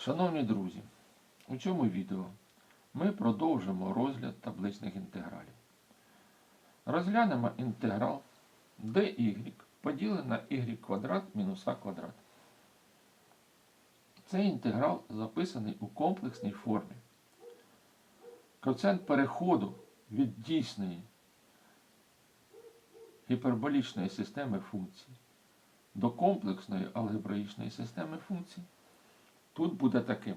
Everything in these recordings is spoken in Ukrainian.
Шановні друзі, у цьому відео ми продовжимо розгляд табличних інтегралів. Розглянемо інтеграл dy поділене на y квадрат мінус а квадрат. Цей інтеграл записаний у комплексній формі. Коефіцієнт переходу від дійсної гіперболічної системи функцій до комплексної алгебраїчної системи функцій тут буде таким.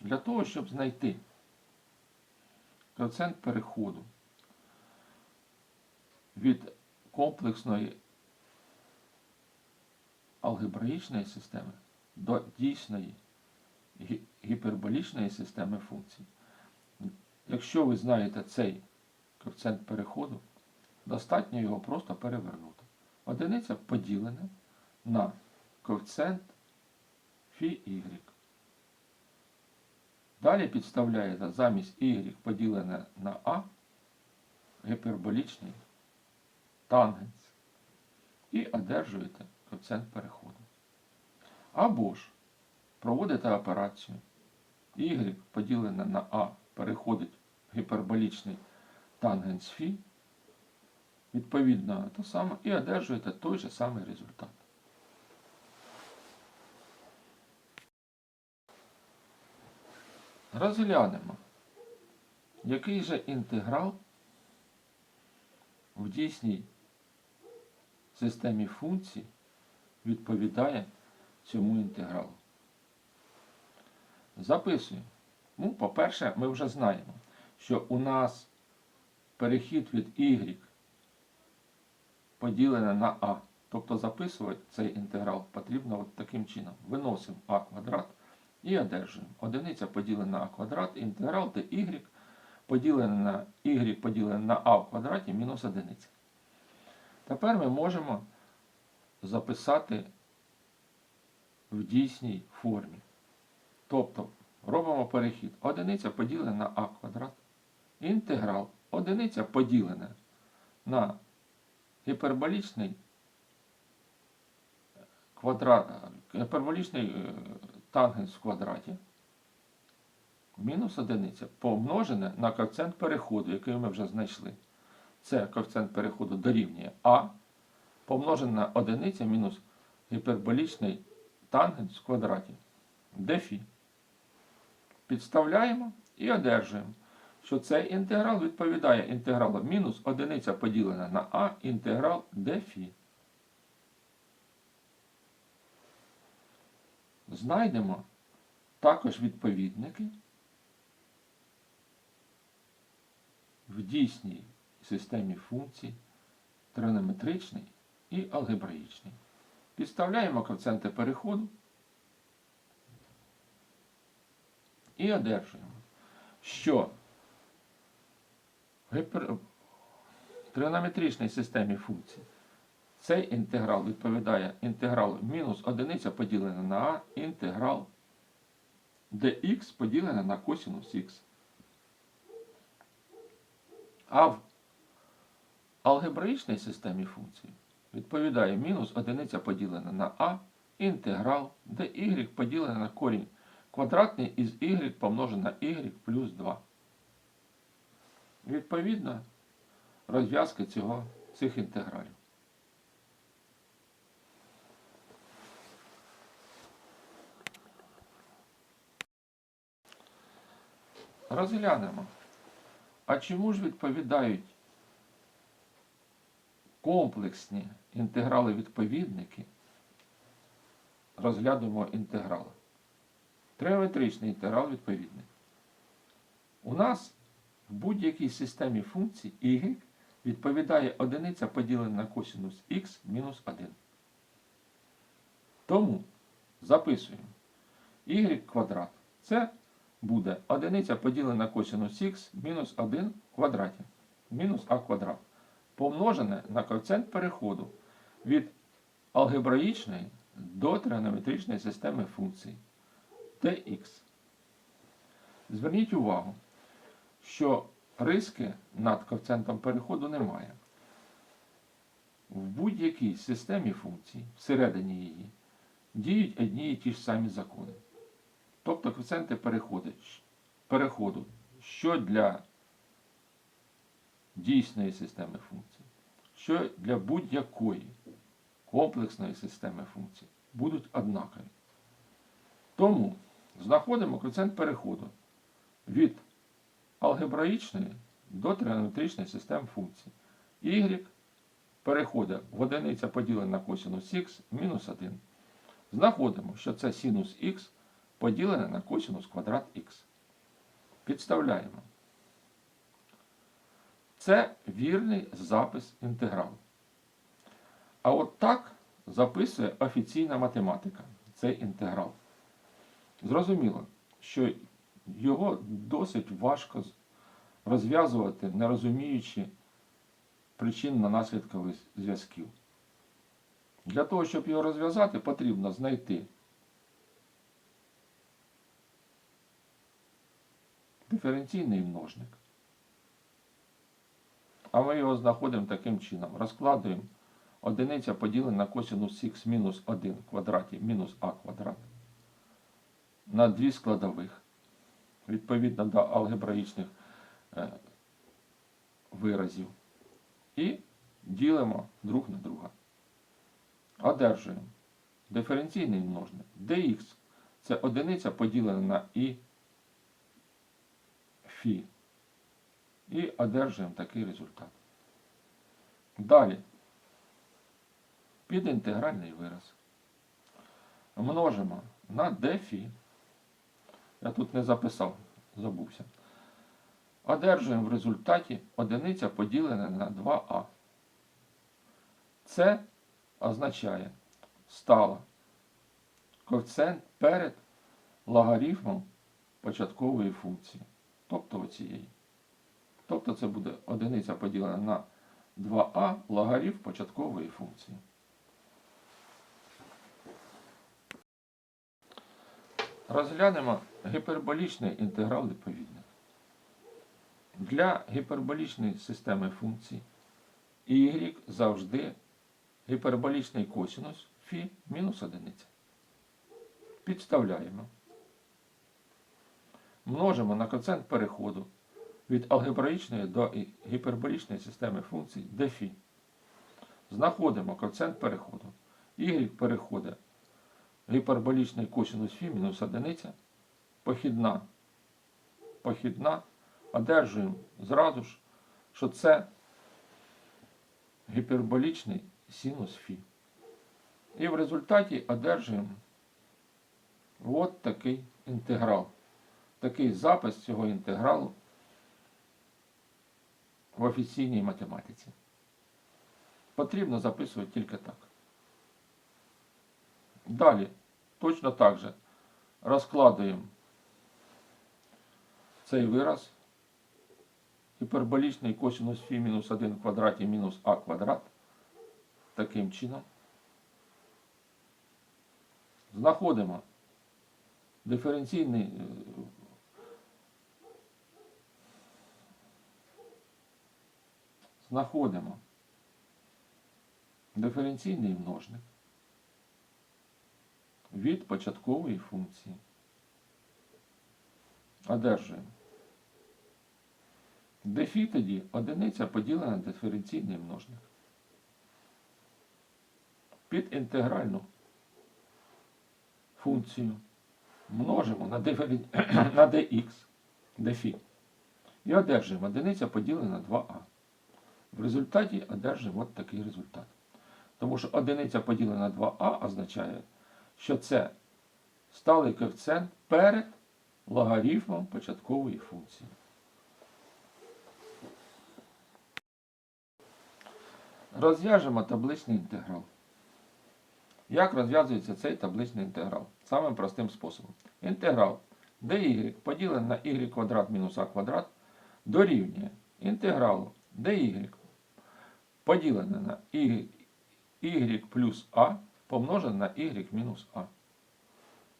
Для того, щоб знайти коефіцієнт переходу від комплексної алгебраїчної системи до дійсної гіперболічної системи функцій. Якщо ви знаєте цей коефіцієнт переходу, достатньо його просто перевернути. Одиниця поділена на коефіцієнт φ y. Далі підставляєте замість y поділене на а гіперболічний тангенс і одержуєте коефіцієнт переходу. Або ж проводите операцію y поділене на а переходить в гіперболічний тангенс φ, відповідно то саме, і одержуєте той же самий результат. Розглянемо, який же інтеграл в дійсній системі функцій відповідає цьому інтегралу. Записуємо. Ну, по-перше, ми вже знаємо, що у нас перехід від y поділене на а. Тобто записувати цей інтеграл потрібно от таким чином. Виносимо а квадрат і одержуємо. Одиниця поділена на а квадрат, інтеграл де y поділене на y поділене на а в квадраті мінус одиниця. Тепер ми можемо записати в дійсній формі. Тобто робимо перехід. Одиниця поділена на а квадрат. Інтеграл. Одиниця поділена на гіперболічний квадрат, гіперболічний е, тангенс в квадраті. Мінус одиниця помножене на коефіцієнт переходу, який ми вже знайшли. Це коефіцієнт переходу дорівнює А, помножене на одиниця мінус гіперболічний тангенс в квадраті. Дефі. Підставляємо і одержуємо, що цей інтеграл відповідає інтегралу мінус одиниця поділена на А інтеграл дефі. Знайдемо також відповідники в дійсній системі функцій тригонометричний і алгебраїчний. Підставляємо коефіцієнти переходу і одержуємо, що в гіпер... тригонометричній системі функцій цей інтеграл відповідає інтегралу мінус одиниця поділена на а інтеграл dx поділене на косинус х. А в алгебраїчній системі функцій відповідає мінус одиниця поділена на а інтеграл dy поділене на корінь квадратний із y помножене на y плюс 2. Відповідно, розв'язка цього, цих інтегралів. Розглянемо. А чому ж відповідають комплексні інтеграли-відповідники? Розглянемо інтеграли. Тригонометричний інтеграл відповідник. У нас в будь-якій системі функцій y відповідає одиниця поділена на косинус х мінус 1. Тому записуємо y квадрат. Це буде одиниця поділена на косинус х мінус 1 в квадраті. Мінус а квадрат. Помножене на коефіцієнт переходу від алгебраїчної до тригонометричної системи функцій dx. Зверніть увагу, що риски над коефіцієнтом переходу немає. В будь-якій системі функцій, всередині її, діють одні і ті ж самі закони. Тобто коефіцієнти переходу, що для дійсної системи функцій, що для будь-якої комплексної системи функцій будуть однакові. Тому знаходимо коефіцієнт переходу від алгебраїчної до тригонометричної системи функцій. Y переходить в одиниця поділена на косинус х мінус 1. Знаходимо, що це синус х поділене на косинус квадрат х. Підставляємо. Це вірний запис інтегралу. А от так записує офіційна математика цей інтеграл. Зрозуміло, що його досить важко розв'язувати, не розуміючи причинно-наслідкових зв'язків. Для того, щоб його розв'язати, потрібно знайти диференційний множник. А ми його знаходимо таким чином. Розкладуємо одиниця поділена на косинус х мінус 1 в квадраті мінус а квадрат на дві складових. Відповідно до алгебраїчних е, виразів. І ділимо друг на друга. Одержуємо диференційний множник. dx це одиниця поділена на і фі. І одержуємо такий результат. Далі. Підінтегральний вираз. Множимо на d. Я тут не записав, забувся. Одержуємо в результаті одиниця поділена на 2а. Це означає стало коефіцієнт перед логарифмом початкової функції, тобто оцієї. Тобто це буде одиниця поділена на 2а логарифм початкової функції. Розглянемо гіперболічний інтеграл відповідник. Для гіперболічної системи функцій y завжди гіперболічний косинус фі мінус одиниця. Підставляємо. Множимо на коефіцієнт переходу від алгебраїчної до гіперболічної системи функцій dφ. Знаходимо коефіцієнт переходу. y переходить гіперболічний косинус фі мінус одиниця, похідна, похідна, одержуємо зразу ж, що це гіперболічний синус фі. І в результаті одержуємо от такий інтеграл. Такий запис цього інтегралу в офіційній математиці. Потрібно записувати тільки так. Далі, точно так же розкладуємо цей вираз. Гіперболічний косинус фі мінус 1 в квадраті мінус а квадрат. Таким чином. Знаходимо диференційний знаходимо диференційний множник від початкової функції. Одержуємо. Дефі тоді одиниця поділена на диференційний множник. Під інтегральну функцію множимо на, диферен... на dx, дефі. І одержуємо одиниця поділена на 2а. В результаті одержимо от такий результат. Тому що одиниця поділена на 2а означає, що це сталий коефіцієнт перед логарифмом початкової функції. Розв'яжемо табличний інтеграл. Як розв'язується цей табличний інтеграл? Самим простим способом. Інтеграл dy поділений на y квадрат мінус а квадрат дорівнює інтегралу dy поділене на y, плюс а помножене на y мінус а.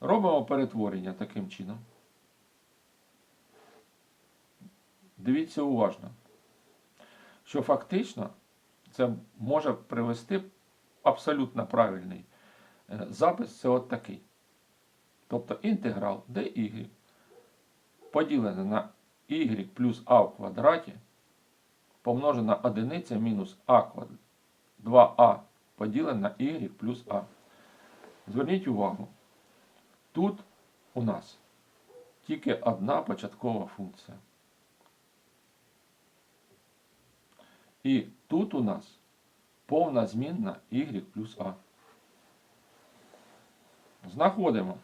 Робимо перетворення таким чином. Дивіться уважно, що фактично це може привести абсолютно правильний е, запис це от такий. Тобто інтеграл dy поділене на y плюс а в квадраті помножено на одиниця мінус а квадрат 2а поділене на y плюс а. Зверніть увагу, тут у нас тільки одна початкова функція. І тут у нас повна змінна y плюс а. Знаходимо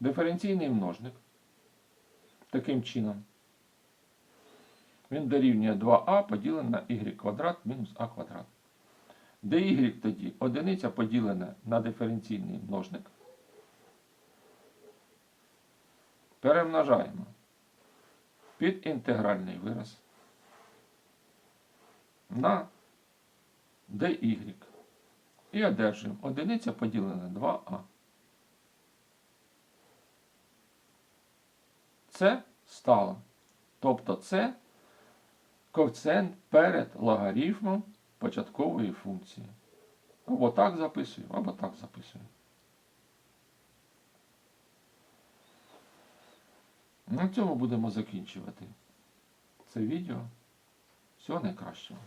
диференційний множник. Таким чином. Він дорівнює 2а поділене на y квадрат мінус а квадрат. Де y тоді одиниця поділена на диференційний множник. Перемножаємо під інтегральний вираз на dy. І одержуємо одиниця поділена на 2а. Це стало. Тобто це коефіцієнт перед логарифмом початкової функції. Або так записую, або так записую. На цьому будемо закінчувати це відео. Всього найкращого.